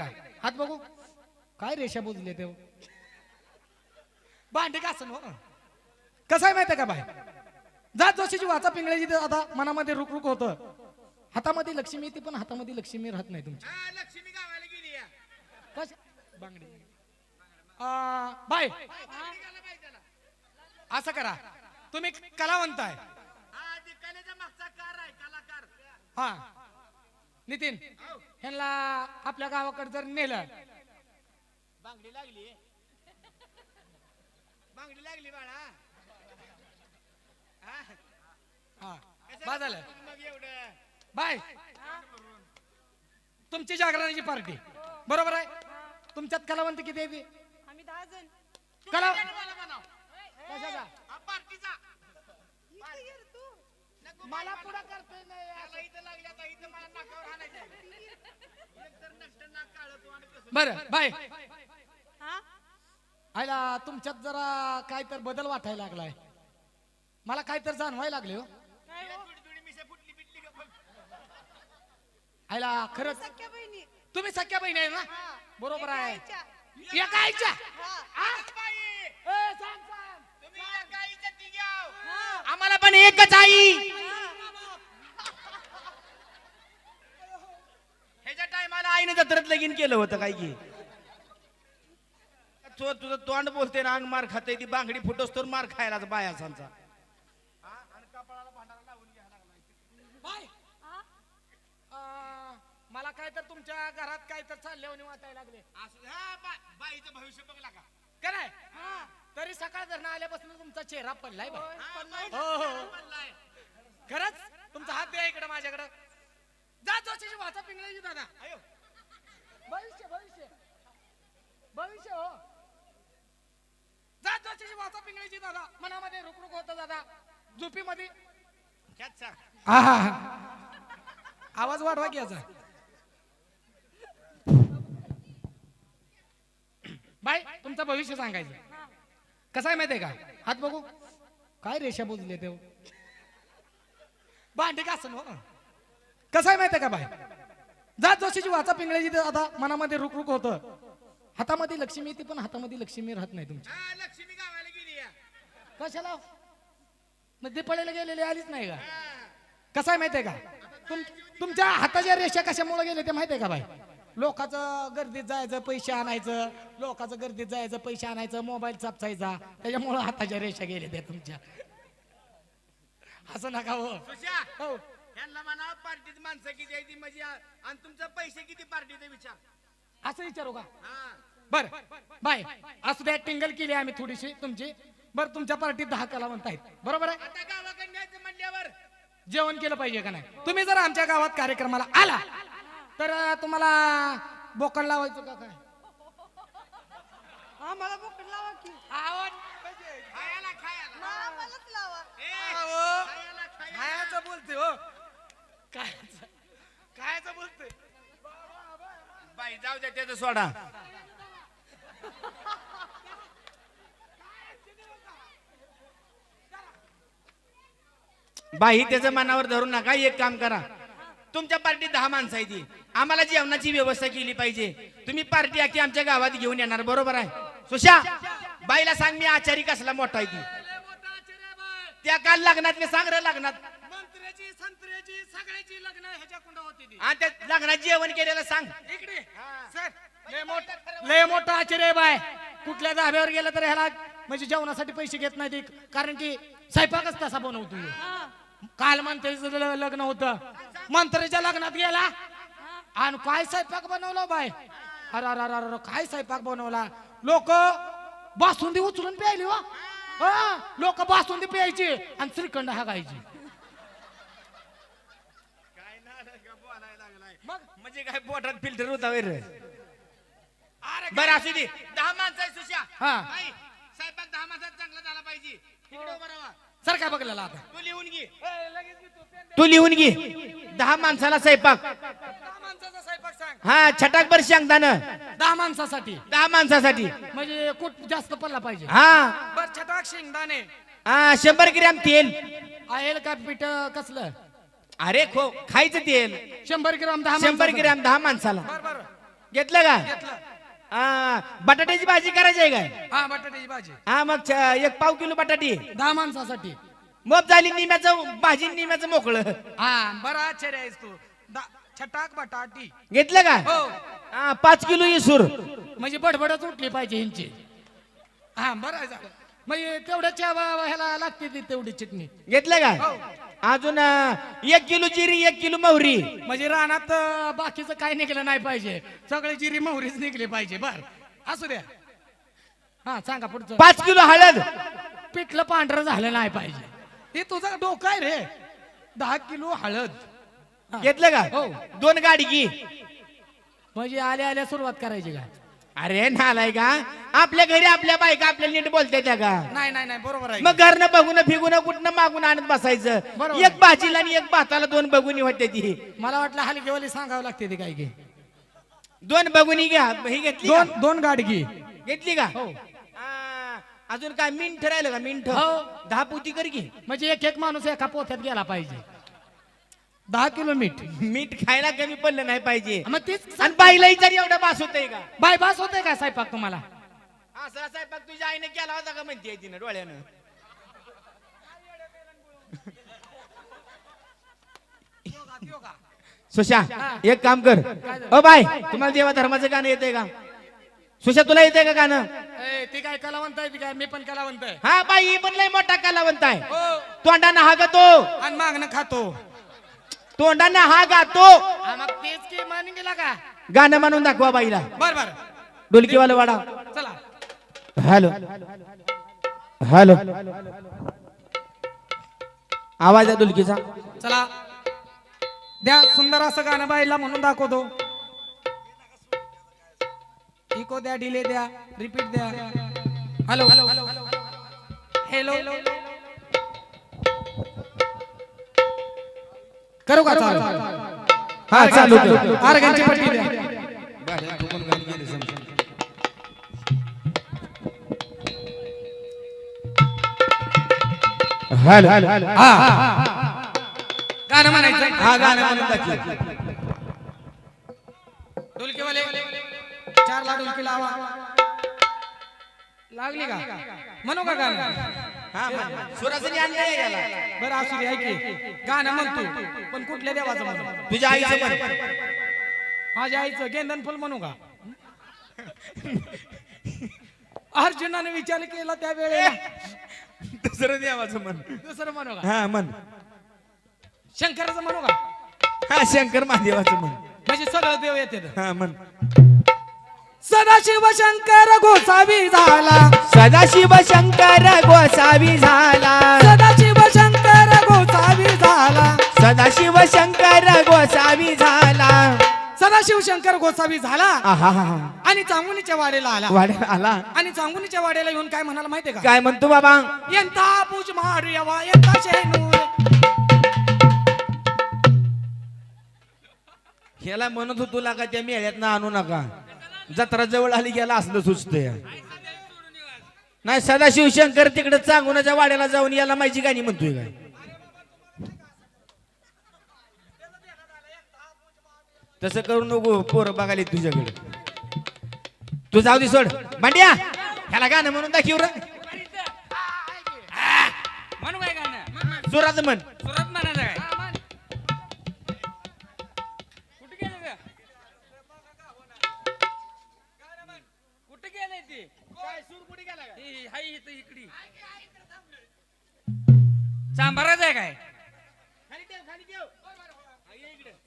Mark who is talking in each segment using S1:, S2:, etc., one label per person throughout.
S1: आहे का हात बघू. काय रेषा बोलले ते? भांडे का असं कसं आहे माहितीये का बाय जात जोशीची वाचा पिंगळ्याची आता मनामध्ये रुक रुक होतं. हातामध्ये लक्ष्मी येते पण हातामध्ये लक्ष्मी राहत नाही तुमची.
S2: हा, लक्ष्मी गावाला गेली या.
S1: कश? बांगडी. आ, बाय. असं करा. तुम्ही कलावंत आहे.
S2: हा,
S1: नितीन ह्यांना आपल्या गावाकडे जर नेलं.
S2: बांगडी लागली. बांगडी लागली बाळा. हा?
S1: हा बा झालं.
S2: मग एवढं?
S1: बाय. तुमची जागरणाची पार्टी. बरोबर आहे? तुमच्यात कलावंत किती आहे ते?
S3: आम्ही दहा जण.
S1: कला. कशाचा?
S2: हा,
S1: मला पुढं करतोय नाही
S2: त्याला इथं लागली आता इथं मला नाकावर हाणायचं एकतर नष्ट नाक काळं तू आणि कसं
S1: बरं बाय
S3: हा
S1: आयला तुमच्यात जरा काय तर बदल वाटायला लागलाय मला काय तर जाणवायला लागले हो
S3: काय हो.
S1: आयला खरंच
S3: सख्या बहिणी
S1: तुम्ही सख्या बहिणी आहे ना
S3: हा.
S1: बरोबर
S3: एका
S1: आहे
S3: आईच्या.
S1: एका आईच्या
S3: हा.
S1: आ?
S2: बाई,
S1: ए, सांग, सांग.
S2: तुम्ही एका आईच्या तिघ्याव. आम्हाला पण एकच आई ह्याच्या टायमाला आईने जत्रेत लगीन केलं होतं काय की? तो तुझं तोंड बोलते ना अंग मार खाते ती बांगडी फुटोस तर मार खायला बायासांचा
S1: बाय
S3: हा?
S1: आ, मला काय तर तुमच्या घरात काय तर चालल्याने वाटायला लागले.
S2: बाईचं भविष्य बघला का
S1: का नाही?
S3: हा.
S1: तरी सकाळ धरणं आल्यापासून तुमचा चेहरा पडलाय
S3: पडलाय.
S1: हो हो खरंच? तुमचा हात द्या इकडे माझ्याकडे. जा जोशीची वाचा पिंगळाची दादा.
S2: अयो.
S1: भविष्य भविष्य. भविष्य हो. जा जोशीची वाचा पिंगळाची दादा. मनामध्ये रुकरुक होतं दादा. झोपीमध्ये.
S2: सांग.
S1: आवाज वाढवा की याचा. बाय तुमचं भविष्य सांगायचं.
S3: हा.
S1: कसं आहे माहितीये का? हात बघू. काय रेषा बोलले ते भांडे का असं कसं आहे माहितीये का बाय जात जोशीची वाचा पिंगळ्याची ते आता मनामध्ये रुक रुक होतं. हातामध्ये लक्ष्मी येते पण हातामध्ये लक्ष्मी राहत नाही तुमची.
S2: हा, लक्ष्मी गावाला गेली या.
S1: कशाला? मग दीपाळीला गेलेली आलीच नाही का? कसं आहे माहितीये का? तुम तुमच्या हाताच्या रेषा कशामुळे गेले ते माहितीये का बाई? लोकांचं गर्दीत जायचं पैसे आणायचं. लोकांचं गर्दीत जायचं पैसे आणायचं मोबाईल चापचायचा. त्याच्यामुळं हाताच्या रेषा गेले त्या तुमच्या. असं नका हो. हो.
S2: ह्यांना म्हणा पार्टीत माणसं किती आहे ती म्हणजे आणि तुमचं पैसे किती पार्टीचे विचार?
S1: असं विचारू का?
S2: हा.
S1: बर. बाय. असू द्या टिंगल केली आम्ही थोडीशी तुमची. बर तुमच्या पार्टीत दहा कलावंत आहेत बरोबर आहे?
S2: आता गावाकडे न्यायचं म्हणल्यावर?
S1: जेवण केलं पाहिजे का नाही? तुम्ही जर आमच्या गावात कार्यक्रमाला आला तर तुम्हाला बोकड लावायचं का काय?
S3: हा मला बोकड लावा की.
S2: खायला. खायला. खायला खायला
S1: कायचं बोलते हो कायचं कायचं बोलते
S2: बाई जाऊ द्या त्याचं सोडा. बाई त्याचं मनावर धरून नका एक काम करा. तुमच्या पार्टीत दहा माणसं आहे ती आम्हाला जेवणाची व्यवस्था केली पाहिजे. तुम्ही पार्टी आखी आमच्या गावात घेऊन येणार बरोबर आहे? सुशा बाईला सांग मी आचारी कसला मोठा आहे ती. त्या काल लग्नात मी सांग रे लग्नात.
S1: संत्र्याची सगळ्याची लग्न ह्याच्या कुंड होती ती.
S2: आणि त्या लग्नात जेवण केलेलं सांग.
S1: इकडे. सर लय मोठा लय मोठा आश्चर्य बाय. कुठल्या धाब्यावर गेलं तर ह्याला म्हणजे जेवणासाठी पैसे घेत नाही ते कारण की स्वयंपाकच तसा बनवतो. ह्यो.
S3: हा.
S1: काल मंत्र्याचं ल- लग्न होतं. मंत्र्याच्या लग्नात गेला. आणि काय स्वयंपाक बनवलं बाय? अरे अरे अरे अरे काय स्वयंपाक बनवला? लोक बासुंदी उचलून प्यायली हो लोक बासुंदी प्यायची आणि श्रीखंड हागायची
S2: काय बोलायला लागलाय
S1: मग
S2: म्हणजे काय पोटात फिल्टर होता वैर
S1: अरे
S2: बरं असू दे. दहा माणसं आहे सुशा.
S1: हा.
S2: बाई, स्वयंपाक दहा माणसात चांगला झाला पाहिजे. इकडे उभा राहा.
S1: सर काय बघलेला आता?
S2: तू लिहून घे. तू लिहून घे. दहा माणसाला स्वयंपाक.
S1: दहा माणसाचा स्वयंपाक सांग.
S2: हा छटाकभर शेंगदाण.
S1: दहा माणसासाठी.
S2: दहा माणसासाठी.
S1: म्हणजे कुठ जास्त पडला पाहिजे?
S2: हा.
S1: बर छटाक शेंगदाणे.
S2: हा शंभर ग्रॅम तेल.
S1: आहे का पीठ कसलं?
S2: अरे खो खायचं तेल.
S1: शंभर ग्राम दहा
S2: शंभर. ग्रॅम दहा माणसाला. घेतलं का? हा बटाट्याची भाजी करायची आहे काय?
S1: हा बटाट्याची भाजी.
S2: हा मग एक पाव किलो बटाटी.
S1: दहा माणसासाठी.
S2: मग झाली निम्याचं भाजी निम्याचं मोकळं.
S1: हा बरा आश्चर्य आहेस तू. दा- छटाक बटाटी.
S2: घेतलं का?
S1: हो.
S2: हा पाच किलो इसूर.
S1: म्हणजे बडबडच उठली पाहिजे ह्यांची हा बरं झालं. म्हणजे तेवढ्याच्या वा- ह्याला लागते ती तेवढी चटणी
S2: घेतलं का?
S1: हो.
S2: अजून एक किलो जिरी एक किलो मोहरी.
S1: म्हणजे रानात अं, बाकीचं काय निघलं नाही पाहिजे. सगळे जिरी मोहरीच निघली पाहिजे. बर. असू द्या. हा सांगा पुढचं.
S2: पाच किलो हळद.
S1: पिठलं पांढरं झालं नाही पाहिजे. हे तुझं डोकं आहे रे. दहा किलो हळद. हा.
S2: घेतलं का?
S1: हो.
S2: दोन गाडी की
S1: म्हणजे आल्या आल्या सुरुवात करायची का?
S2: अरे नालाय का? आपल्या घरी आपल्या बायका आपल्याला नीट बोलते त्या का?
S1: नाही नाही नाही बरोबर आहे.
S2: मग घरनं बघून फिगून कुठनं मागून आणत बसायचं?
S1: बरोबर.
S2: एक भाजीला आणि एक भाताला दोन बघुनी होते ती.
S1: मला वाटलं हलकीवाली सांगावं लागते ते काय की.
S2: दोन बघुनी घ्या ही घेतली का?
S1: दोन दोन गाडगी.
S2: घेतली का?
S1: हो.
S2: आ, अजून काय मिंठ राहिलं का मिंठ?
S1: हो.
S2: दहा पोती कर की.
S1: म्हणजे एक एक माणूस एका पोथ्यात गेला पाहिजे. दहा किलो मीठ
S2: मीठ खायला कमी पडलं नाही पाहिजे.
S1: मग तीच
S2: आणि बाईलाही तरी एवढं बास होतंय का?
S1: बाय बास होते का स्वयंपाक तुम्हाला?
S2: असा स्वयंपाक तुझ्या आईने केला होता का म्हणते तिनं डोळ्यानं? सुशा एक काम कर. ओ बाय तुम्हाला देवा धर्माचं गाणं येतंय का? सुशा तुला येतंय का गाणं?
S1: ए, ती काय कलावंत आहे ती काय? मी पण कलावंत आहे.
S2: हा बाई ही पण लय मोठा कलावंत आहे.
S1: हो.
S2: तोंडानं हा गातो
S1: आणि मागणं खातो.
S2: तोंडानं हा गातो.
S1: हा, मग तेच की मान गेला का
S2: गाणं म्हणून दाखवा बाईला.
S1: बर बर.
S2: डोलकीवाला वाडा.
S1: चला.
S2: हॅलो. हॅलो. आवाज आहे डुलकीचा.
S1: चला. द्या सुंदर असं गाणं बाईला म्हणून दाखवतो. इको द्या डिले द्या रिपीट द्या. हॅलो. हॅलो. हॅलो. करू का? चालू.
S2: हा चालू.
S1: आर्गांची पट्टी द्या.
S2: हॅलो.
S1: हा. गाणं म्हणायचं.
S2: हा गाणं म्हणून दाखव
S1: डुलकीवाले चार ला डुलकी लावा. लागली का? म्हणू का गाणं?
S2: हा. सुरासनी अन्याय याला.
S1: बरं असू दे ऐकी गाणं म्हणतो पण कुठल्या देवाचं म्हणतो?
S2: तुझ्या आईचं पण.
S1: माझ्या आईचं गेंदन फुल म्हणू का? अर्जुनाने विचार केला त्या वेळेला.
S2: दुसरं देवाचं म्हण.
S1: दुसरं म्हणू का?
S2: हा म्हण.
S1: शंकराचं म्हणू का?
S2: हा शंकर महादेवाचं म्हण.
S1: म्हणजे सगळं देव येते
S2: हा म्हण.
S1: सदाशिव शंकर गोसावी झाला.
S2: सदाशिव शंकर गोसावी झाला.
S1: सदाशिव शंकर गोसावी झाला.
S2: सदाशिव शंकर गोसावी झाला.
S1: सदाशिव शंकर गोसावी झाला. आणि चांगुनीच्या वाडेला आला.
S2: वाड्याला आला.
S1: आणि चांगुनीच्या वाडेला येऊन काय म्हणाला माहितीये का?
S2: काय म्हणतो बाबा?
S1: यंदा पूज मारुयवा यंदा शेनूर
S2: याला म्हणत होतो तुला का त्या मेळ्यात आणू नका? जत्रा जवळ आली गेला असलं सुचतंय. नाही सदाशिव शंकर तिकडे चांगुनाच्या वाड्याला जाऊन याला माझी गाणी म्हणतोय काय? तसं करू नको पोरं बघायला तुझ्याकडे. तू जाऊ दे सोड. मांड्या ह्याला गाणं म्हणून दाखव र
S4: म्हणू काय गाणं?
S2: जोरात म्हण.
S4: सुरत म्हणायचं चांभाराच आहे काय?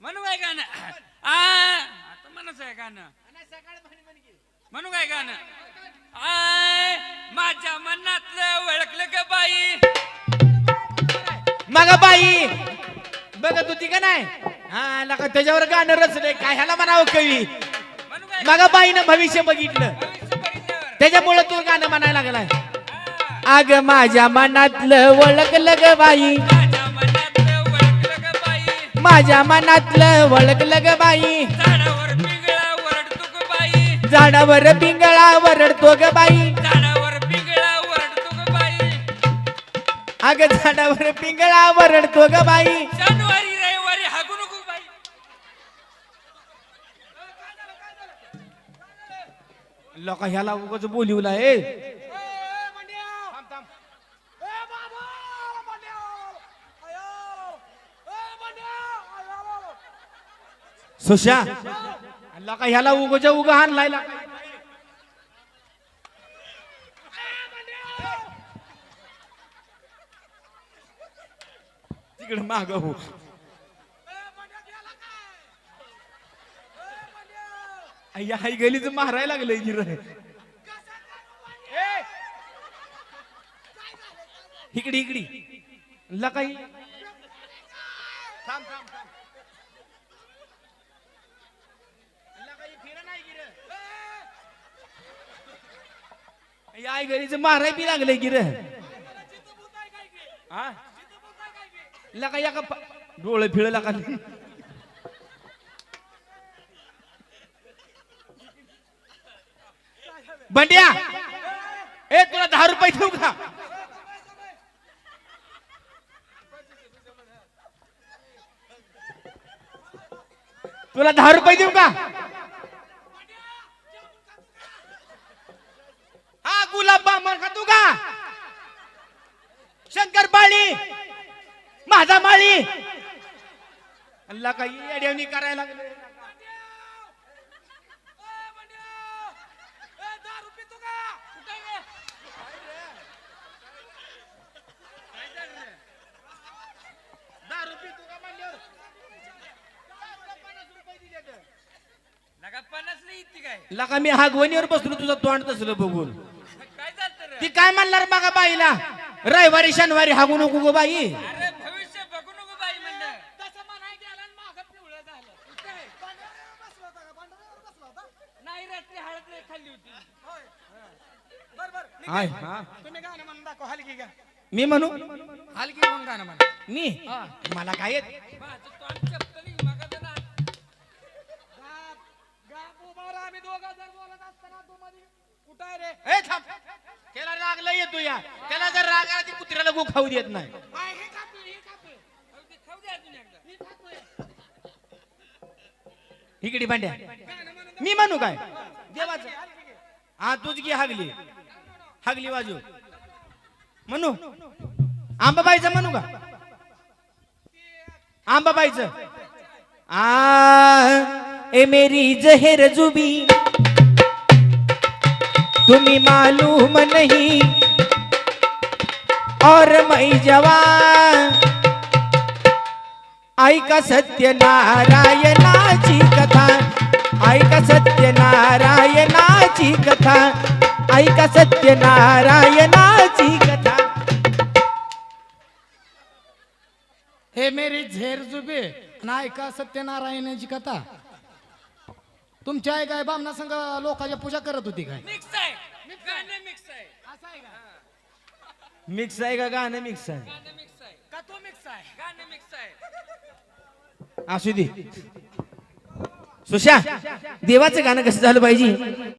S4: म्हणू काय गाणं? आ आता म्हणच आहे गाणं. म्हणू काय गाणं? आय माझ्या मनातलं ओळखलं ग बाई.
S2: मग बाई बघत होती का नाही? हा लका त्याच्यावर गाणं रचलंय काय ह्याला म्हणावं कवी?
S4: म्हणू काय
S2: मग बाईनं भविष्य बघितलं. त्याच्यामुळे तू गाणं म्हणायला लागलाय. आग माझ्या मनातलं ओळखलं ग बाई.
S4: माझ्या मनातलं ओळखलं ग बाई. झाडावर पिंगळा वरडतो ग बाई.
S2: आग
S4: झाडावर पिंगळा वरडतो ग बाई
S2: अग झाडावर पिंगळा वरडतो ग बाई.
S4: बाई
S2: लोक ह्याला उगाच बोलिवला ए सुशा का ह्याला उगोच्या उगा हाणलाय ला तिकडे माग हो. अय्या गेली तर मारायला लागलंय गिर इकडी ला लकाई थांब थांब थांब लकाई फिरा नाही गिर अय्या माराय बी लागलंय गिर हा? लका या का डोळे फिळ लका. बंड्या! ए तुला दहा रुपये देऊ का? तुला दहा रुपये देऊ का हा गुलाब बामण का तू का शंकर बाळी माझा माळी अल्ला काही अडवणी करायला लागले. लका मी हागवणीवर बसलो तुझं तोंड तसलं बघून. ती काय म्हणणार बघा बाईला? रविवारी शनिवारी हागू नको गो बाई
S4: अरे भविष्य बघू नको बाई म्हणलं नाही रात्री हळद नाही खाल्ली होती
S2: आय.
S1: तुम्ही गाणं म्हणून दाखव हलकी गा.
S2: मी म्हणू?
S1: हलकी म्हणून गाणं म्हणा.
S2: मी? मला काय येत?
S4: माझं तोंड चपटली मग ना
S1: आम्ही दोघं जर बोलत असताना तू मध्ये कुठं रे?
S2: ए थांब. त्याला राग लय येतो या. त्याला जर राग आला ती कुत्र्याला गो खाऊ देत नाही.
S1: आय, हे खातोय, हे खातोय,
S4: खाऊ दे खाऊ दे अजून एकदा.
S1: हे खातोय.
S2: इकडे भांड्या. मी म्हणू काय? देवाचं. हा घे हागली हागली बाजू. म्हणू आंबाबाईचं म्हणू का? आंबाबाईचं. आ ए मेरी जहेर जुबी. तुम्ही मालूम नहीं. और मैं जवा ऐका सत्यनारायणाची कथा. ऐका सत्यनारायणाची कथा. ऐका सत्यनारायणाची कथा.
S1: हे मेरी झेर जुबे नाही का सत्यनारायणाची कथा. तुमची आई काय बामना संघ लोकांच्या पूजा करत होती काय?
S4: मिक्स आहे. गाणं मिक्स आहे.
S2: मिक्स आहे का? गाणं मिक्स आहे.
S4: गाणं मिक्स आहे.
S1: का तो मिक्स आहे?
S4: गाणं मिक्स आहे.
S2: असू दे सुशा देवाचं गाणं कसं झालं पाहिजे?